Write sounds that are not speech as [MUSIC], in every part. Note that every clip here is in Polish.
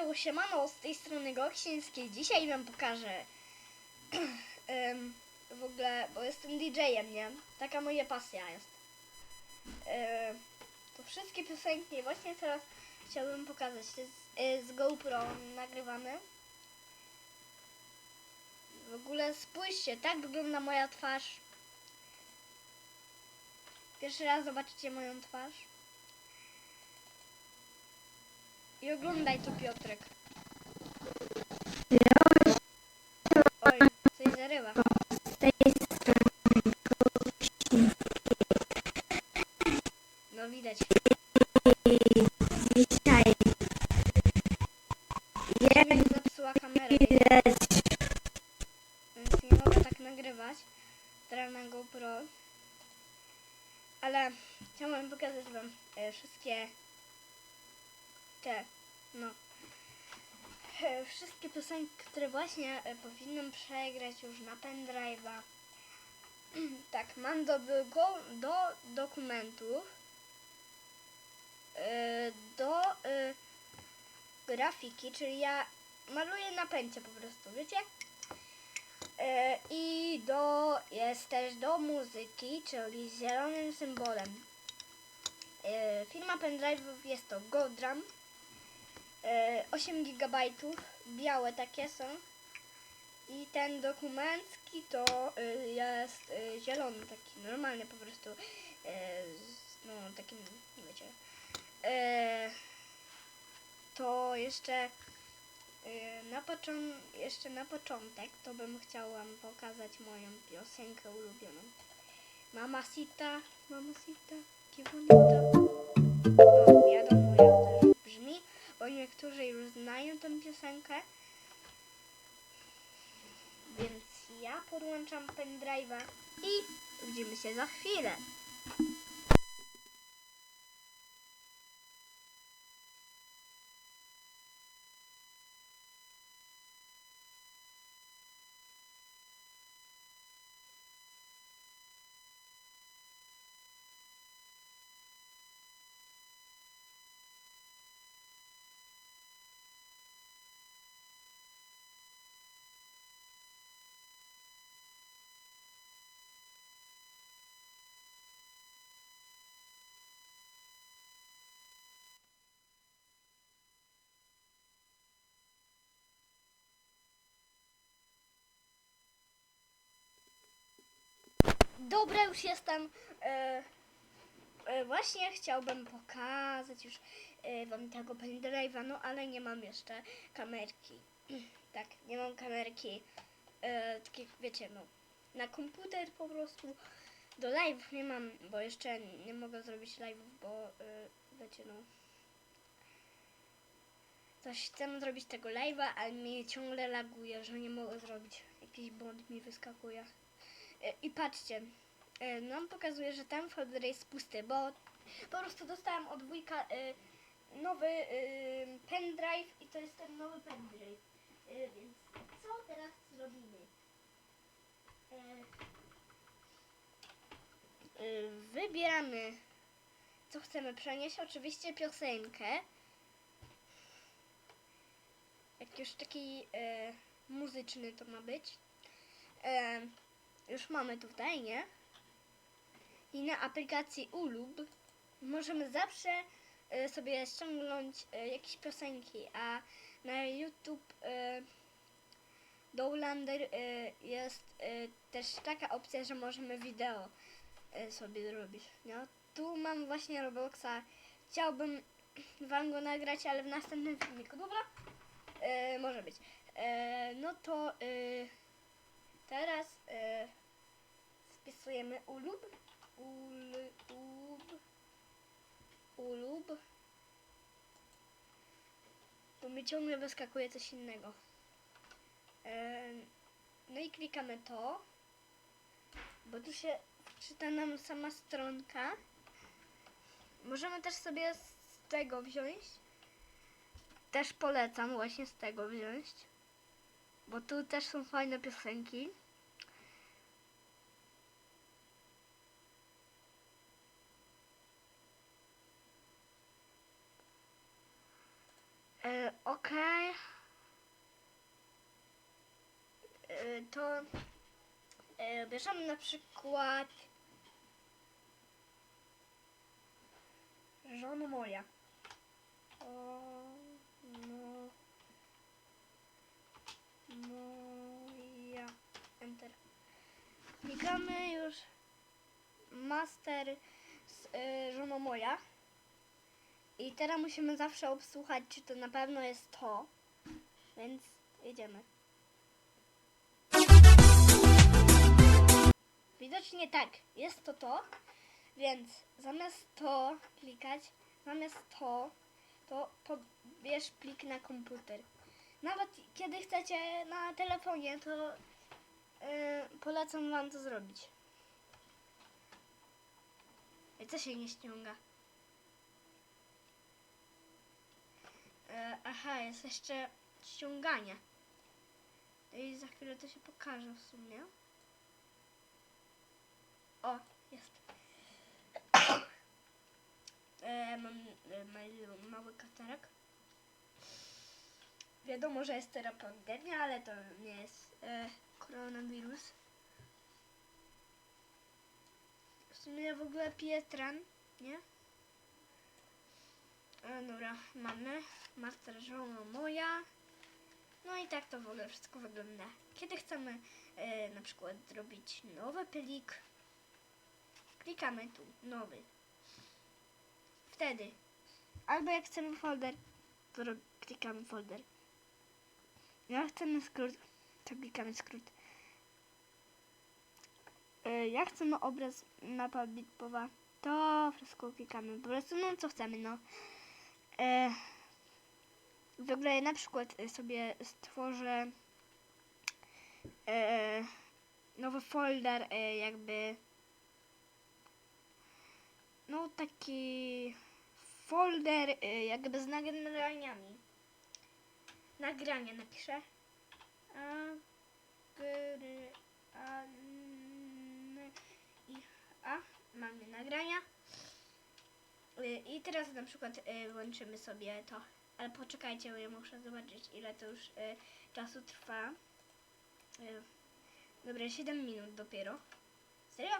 Jo, siemano, z tej strony Goksińskiej. Dzisiaj wam pokażę [CLEARS THROAT] em, w ogóle, bo jestem DJ-em, nie? Taka moja pasja jest. Em, to wszystkie piosenki właśnie teraz chciałbym pokazać. To jest e, z GoPro nagrywane. W ogóle spójrzcie, tak wygląda moja twarz. Pierwszy raz zobaczycie moją twarz. I oglądaj to Piotrek. Oj, coś zarywa. No widać. dzisiaj Że mi zepsuła kamerę, widać więc nie mogę tak nagrywać. Teraz na GoPro. Ale chciałam pokazać wam e, wszystkie te, no. E, wszystkie piosenki, które właśnie e, powinnam przegrać już na pendrive'a. [CLEARS THROAT] tak, mam do, do dokumentów. e, do grafiki, czyli ja maluję na pęcie po prostu, wiecie? I do, jest też do muzyki, czyli z zielonym symbolem. Firma pendrive'ów jest to Godram. E, 8 GB, białe takie są. I ten dokumencki to e, jest e, zielony, taki normalny po prostu. E, no, takim, wiecie. E, to jeszcze na począ- jeszcze na początek to bym chciał wam pokazać moją piosenkę ulubioną. Mamacita, mamacita, que bonita. No, wiadomo jak to bo niektórzy już znają tę piosenkę. Więc ja podłączam pendrive'a i widzimy się za chwilę. Dobra, już jestem. E, e, właśnie chciałbym pokazać już e, wam tego pendrive'a, no ale nie mam jeszcze kamerki. [CLEARS THROAT] tak, nie mam kamerki. E, wiecie, no, na komputer po prostu. Do live'ów nie mam, bo jeszcze nie mogę zrobić live'ów, bo e, wiecie, no. Coś chcę zrobić tego live'a, ale mnie ciągle laguje, że nie mogę zrobić. Jakiś błąd mi wyskakuje. E, I patrzcie, e, nam pokazuje, że ten folder jest pusty, bo po prostu dostałam od wujka e, nowy pendrive i to jest ten nowy pendrive. Więc co teraz zrobimy? Wybieramy, co chcemy przenieść. Oczywiście piosenkę. Jak już taki muzyczny to ma być. Już mamy tutaj, nie? I na aplikacji Ulub możemy zawsze e, sobie ściągnąć e, jakieś piosenki, a na YouTube e, Dowlander e, jest e, też taka opcja, że możemy wideo e, sobie zrobić. No, tu mam właśnie Robloxa. Chciałbym wam go nagrać, ale w następnym filmiku. Dobra? Może być. No to teraz spisujemy ulub. Ulub. Ulub. Bo mi ciągle wyskakuje coś innego. No i klikamy to. Bo tu się czyta nam sama stronka. Możemy też sobie z tego wziąć. Też polecam właśnie z tego wziąć. Bo tu też są fajne piosenki. E, Okej. E, To e, bierzemy na przykład żono moja. O, no, moja. Enter. Klikamy już master z y, żoną moja. I teraz musimy zawsze obsłuchać, czy to na pewno jest to. Więc jedziemy. Widocznie tak, jest to to. Więc zamiast to klikać, zamiast to, to pobierz plik na komputer. Nawet kiedy chcecie na telefonie, to y, polecam wam to zrobić. I co się nie ściąga? E, aha, jest jeszcze ściąganie. I za chwilę to się pokaże w sumie. O, jest. [COUGHS] e, mam e, mały, katarek. Wiadomo, że jest teraz pandemia, ale to nie jest e, koronawirus. W sumie w ogóle piję nie? E, dobra, mamy. Master żona moja. No i tak to w ogóle wszystko wygląda. Kiedy chcemy e, na przykład zrobić nowy plik, klikamy tu, nowy. Wtedy. Albo jak chcemy folder, to klikamy folder. Jak chcemy skrót, to klikamy skrót. E, jak chcemy obraz mapa bitpowa, to wszystko klikamy. Po prostu no co chcemy, no. E, w ogóle na przykład e, sobie stworzę e, nowy folder, e, jakby no taki folder e, jakby z nagraniami. Nagrania napiszę. A, mamy nagrania. Y, I teraz na przykład y, włączymy sobie to. Ale poczekajcie, bo ja muszę zobaczyć ile to już y, czasu trwa. Y, dobra, 7 minut dopiero. Serio?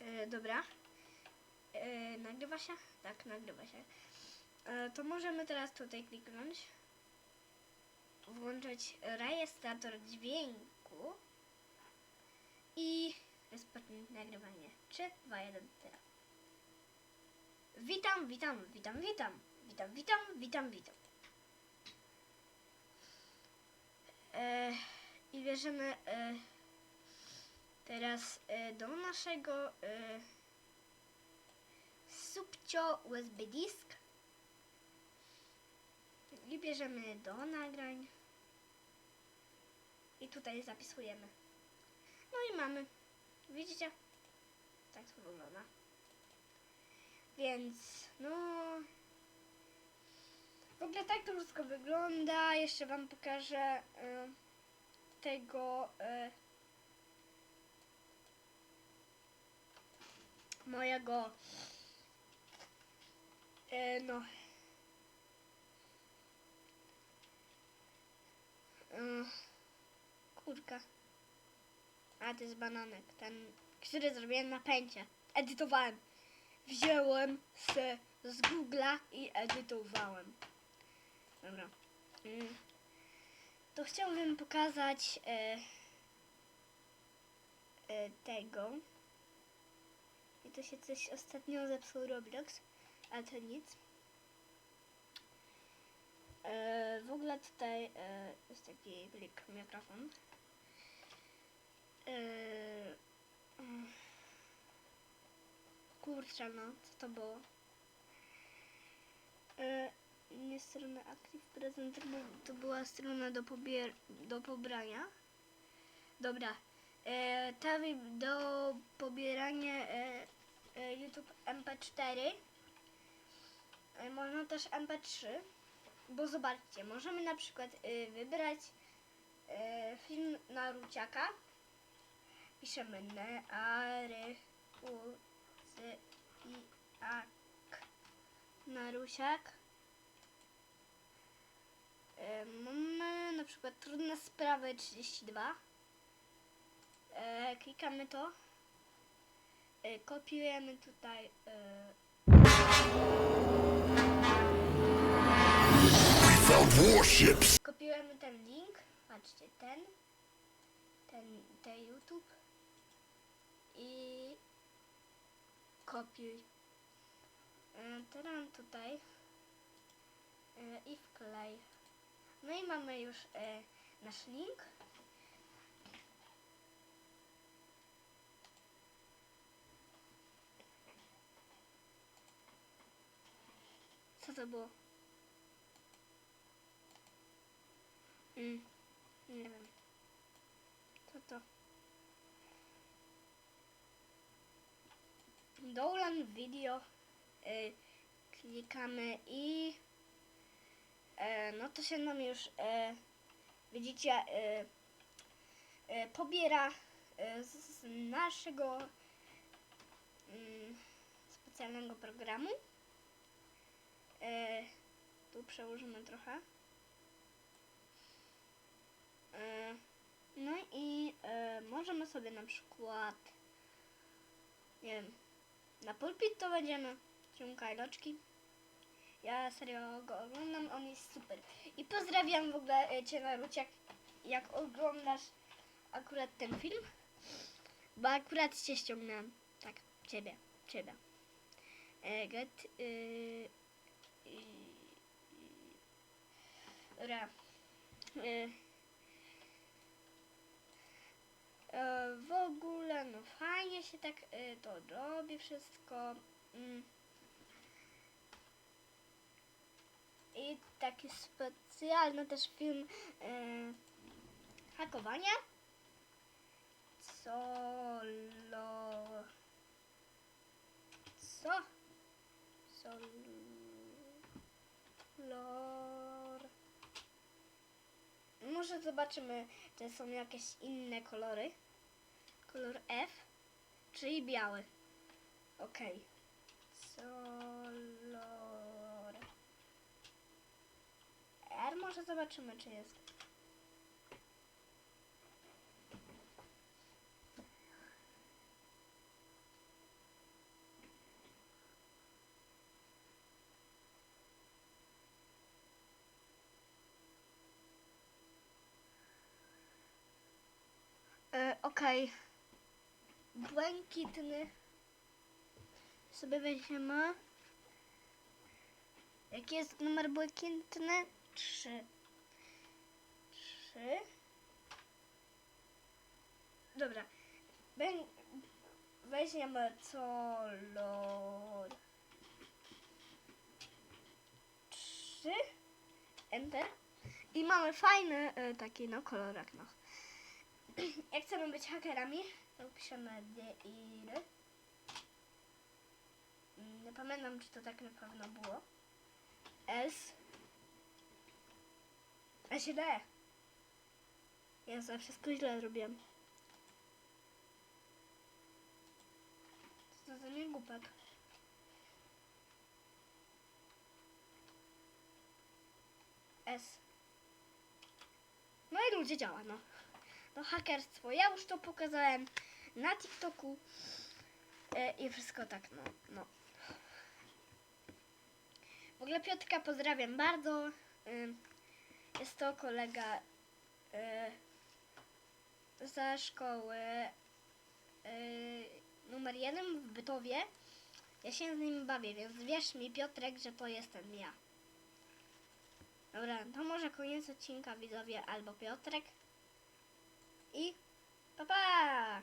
Y, dobra. Y, nagrywa się? Tak, nagrywa się. Y, to możemy teraz tutaj kliknąć. Włączyć rejestrator dźwięku. I rozpocznij nagrywanie. 3, 2, 1, teraz. Witam, witam, witam, witam. Witam, witam, witam, witam. E, I bierzemy e, teraz e, do naszego e, subcio USB disk. I bierzemy do nagrań. I tutaj zapisujemy. No i mamy. Widzicie? Tak to wygląda. Więc, no. W ogóle tak to wszystko wygląda. Jeszcze Wam pokażę y, tego. Y, mojego. Y, no. Y, kurka. A to jest bananek, ten, który zrobiłem na pęcie. Edytowałem. Wziąłem se z Google'a i edytowałem. Dobra. Mm. To chciałbym pokazać e, e, tego. I to się coś ostatnio zepsuł Roblox, ale to nic. E, w ogóle tutaj e, jest taki plik mikrofon. Yy. Kurczę, no, co to było? Yy, nie strona Active Present, to to była strona do, pobier do pobrania. Dobra. Yy, ta do pobierania yy, YouTube MP4. Yy, można też MP3. Bo zobaczcie, możemy na przykład yy, wybrać yy, film Naruciaka piszemy ne, a, ry, u, z, Marusiak. E, mamy na przykład trudne sprawy 32. E, klikamy to. E, kopiujemy tutaj. E, kopiujemy ten link. Patrzcie, ten. Ten, ten YouTube. I kopiuj. E, teraz tutaj. E, I wklej. No i mamy już e, nasz link. Co to było? Mm, nie wiem. Co to? Download video. Y, klikamy i e, no to się nam już e, widzicie e, e, pobiera e, z, naszego mm, specjalnego programu. E, tu przełożymy trochę. E, No i e, możemy sobie na przykład, nie wiem, na pulpit to będziemy ciągać loczki. Ja serio go oglądam, on jest super. I pozdrawiam w ogóle e, Cię Naruciak, jak oglądasz akurat ten film, bo akurat Cię ściągnąłem. Tak, Ciebie, Ciebie. E, get, y, Dobra. Y, E, w ogóle, no się tak e, to robi wszystko. Mm. I taki specjalny też film e, hakowania. Solo. Co? Solor. Może zobaczymy, czy są jakieś inne kolory. Kolor F, czyli biały. Okej. Solor. R może zobaczymy, czy jest. E, Okej. Błękitny. Sobie weźmiemy. Jaki jest numer błękitny? Trzy. Trzy. Dobra. Bę... Weźmiemy color. Trzy. Enter. I mamy fajny e, taki no kolorak no. [CLEARS THROAT] Jak chcemy być hakerami, piszemy dir. Mm, Nie pamiętam, czy to tak na pewno było. S. A źle. Ja za wszystko źle robiłem. Co to za nie głupek? S. No i ludzie działa, no to hakerstwo. Ja już to pokazałem na TikToku e, i wszystko tak, no, no. W ogóle Piotrka pozdrawiam bardzo. Ym, Jest to kolega y, ze szkoły numer jeden w Bytowie. Ja się z nim bawię, więc wierz mi Piotrek, że to jestem ja. Dobra, to może koniec odcinka widzowie albo Piotrek. I pa pa!